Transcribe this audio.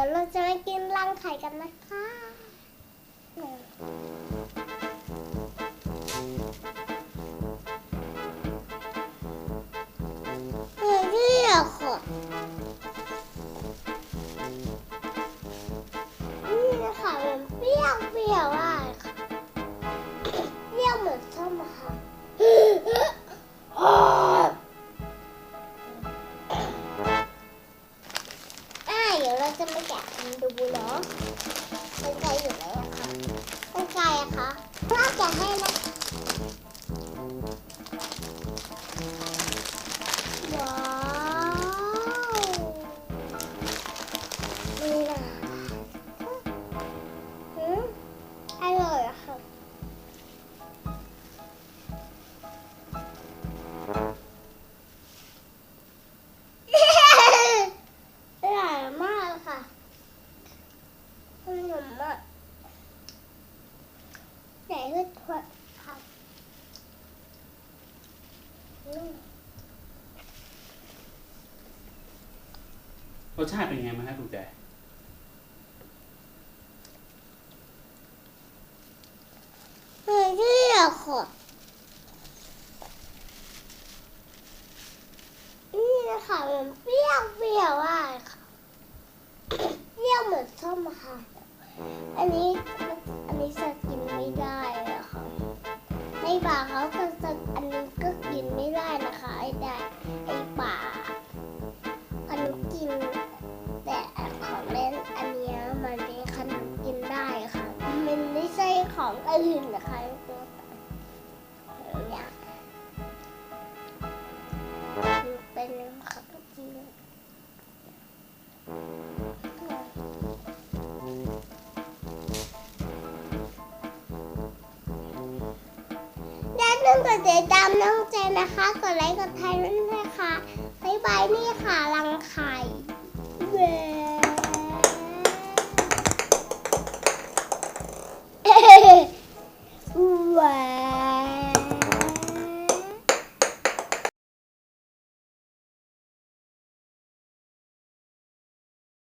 ดี๋ยวเราจะไปกินรังไข่กันนะคะ จะมาแกะมันดูเหรอเป็นไกอยู่ไหนอะคะ มอะไหนคือถั่วค่ะอืมรสชาติเป็นไงมางครับถูกใจเฮ้ยที่อะค่ะนี่นะคะมันเปรี้ยวเปรี้ยวมากค่ะเปรี้ยวเหมือนส้มอะค่ะ อันนี้อันนี้จะกินไม่ได้อะค่ะในป่าเขาก็จะอันนี้ก็กินไม่ได้นะคะไอ้ได้ไอ้ป่าอันนี้กิน แต่ของเล่นอันนี้มันเป็นขนมกินได้ค่ะ มันไม่ใช่ของอื่นนะคะตัวเนี่ยมันเป็นขนมกิน ลืมกดติดตามน้องเจนนะคะ กดไลค์กดแชร์ด้วยนะคะบ๊ายบายนี่ค่ะรังไข่เว้ว้า